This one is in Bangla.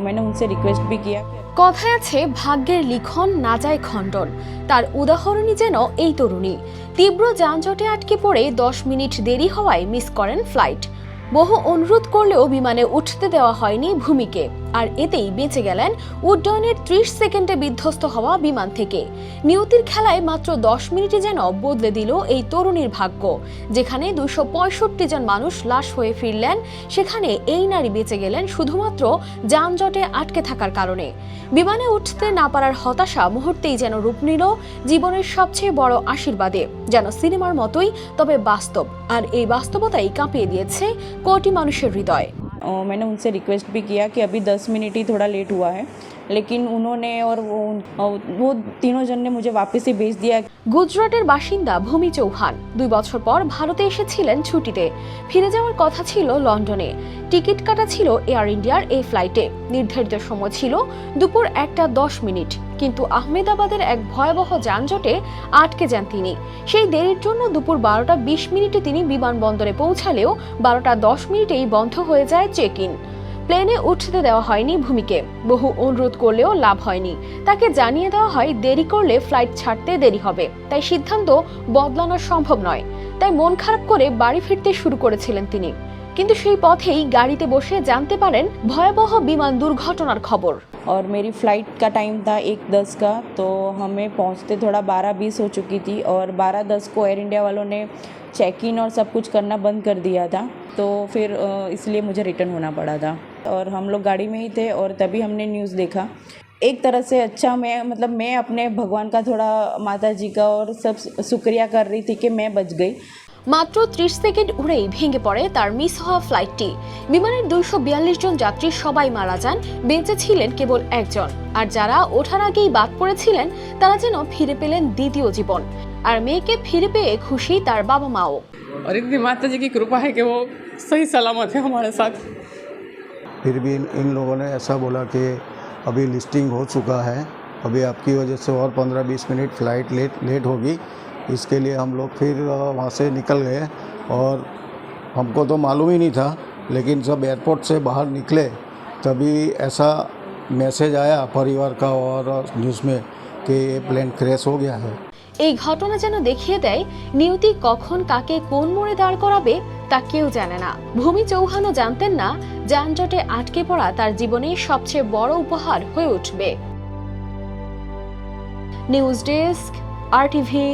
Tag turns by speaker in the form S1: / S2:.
S1: मैंने उनसे रिक्वेस्ट भी किया
S2: কথায় আছে ভাগ্যের লিখন না যায় খণ্ডন তার উদাহরণই যেন এই তরুণী তীব্র যানজটে আটকে পড়ে দশ মিনিট দেরি হওয়ায় মিস করেন ফ্লাইট বহু অনুরোধ করলেও বিমানে উঠতে দেওয়া হয়নি ভূমিকে আর এতেই বেঁচে গেলেন উড্ডয়নের ত্রিশ সেকেন্ডে বিধ্বস্ত হওয়া বিমান থেকে। নিয়তির খেলায় মাত্র দশ মিনিটে যেন বদলে দিল এই তরুণীর ভাগ্য, যেখানে দুশো পঁয়ষট্টি জন মানুষ লাশ হয়ে ফিরলেন, সেখানে এই নারী বেঁচে গেলেন শুধুমাত্র যানজটে আটকে থাকার কারণে। বিমানে উঠতে না পারার হতাশা মুহূর্তেই যেন রূপ নিল জীবনের সবচেয়ে বড় আশীর্বাদে, যেন সিনেমার মতোই, তবে বাস্তব। আর এই বাস্তবতাই কাঁপিয়ে দিয়েছে কোটি মানুষের হৃদয়।
S1: और मैंने उनसे रिक्वेस्ट भी किया कि अभी दस मिनट ही थोड़ा लेट हुआ है लेकिन उन्होंने और वो और वो तीनों जन ने मुझे वापस ही भेज दिया
S2: গুজরাটের বাসিন্দা ভূমি চৌহান দুই বছর পর ভারতে এসেছিলেন ছুটিতে ফিরে যাওয়ার কথা ছিল লন্ডনে টিকিট কাটা ছিল এয়ার ইন্ডিয়ার এই ফ্লাইটে নির্ধারিত সময় ছিল দুপুর একটা দশ মিনিট কিন্তু আহমেদাবাদের এক ভয়াবহ যানজটে আটকে যান তিনি। সেই দেরির জন্য দুপুর বারোটা বিশ মিনিটে তিনি বিমানবন্দরে পৌঁছালেও বারোটা দশ মিনিটেই বন্ধ হয়ে যায় চেক ইন প্লেনে উঠতে দেওয়া হয়নি ভূমিকে। বহু অনুরোধ করলেও লাভ হয়নি। তাকে জানিয়ে দেওয়া হয়, দেরি করলে ফ্লাইট ছাড়তে দেরি হবে। তাই সিদ্ধান্ত বদলানো সম্ভব নয়। তাই মন খারাপ করে বাড়ি ফিরতে শুরু করেছিলেন তিনি। কিন্তু সেই পথেই গাড়িতে বসে জানতে পারেন ভয়াবহ বিমান দুর্ঘটনার খবর
S1: और मेरी फ़्लाइट का टाइम था एक दस का तो हमें पहुंचते थोड़ा बारह बीस हो चुकी थी और बारह दस को एयर इंडिया वालों ने चेक इन और सब कुछ करना बंद कर दिया था तो फिर अ, इसलिए मुझे रिटर्न होना पड़ा था और हम लोग गाड़ी में ही थे और तभी हमने न्यूज़ देखा एक तरह से अच्छा मैं मतलब मैं अपने भगवान का थोड़ा माता जी का और सब शुक्रिया कर रही थी कि मैं बच गई
S2: মাত্র ত্রিশ সেকেন্ড উড়েই ভেঙে পড়ে তার মিস হওয়া ফ্লাইটটি বিমানের দুইশো বিয়াল্লিশ জন যাত্রী সবাই মারা যান বেঁচে ছিলেন কেবল একজন আর যারা ওঠার আগেই বাদ পড়েছিলেন তারা যেন ফিরে পেলেন দ্বিতীয় জীবন আর মেয়েকে ফিরে পেয়ে খুশি তার বাবা মাও
S3: और इतनी माता जी की कृपा है कि वो सही सलामत है हमारे साथ
S4: फिर भी इन, इन लोगों ने ऐसा बोला कि अभी लिस्टिंग हो चुका है अभी आपकी वजह से और 15-20 मिनट फ़्लाइट लेट लेट होगी इसके लिए हम लोग फिर अ, वहाँ से निकल गए और हमको तो मालूम ही नहीं था लेकिन जब एयरपोर्ट से बाहर निकले तभी ऐसा मैसेज आया परिवार का और न्यूज़ में कि ये प्लेन क्रैश हो गया है
S2: এই ঘটনা যেন দেখিয়ে দেয় নিয়তি কখন কাকে কোন মোড়ে দাঁড় করাবে তা কেউ জানে না ভূমি চৌহানও জানতেন না যানজটে আটকে পড়া তার জীবনের সবচেয়ে বড় উপহার হয়ে উঠবে নিউজ ডেস্ক আর টিভি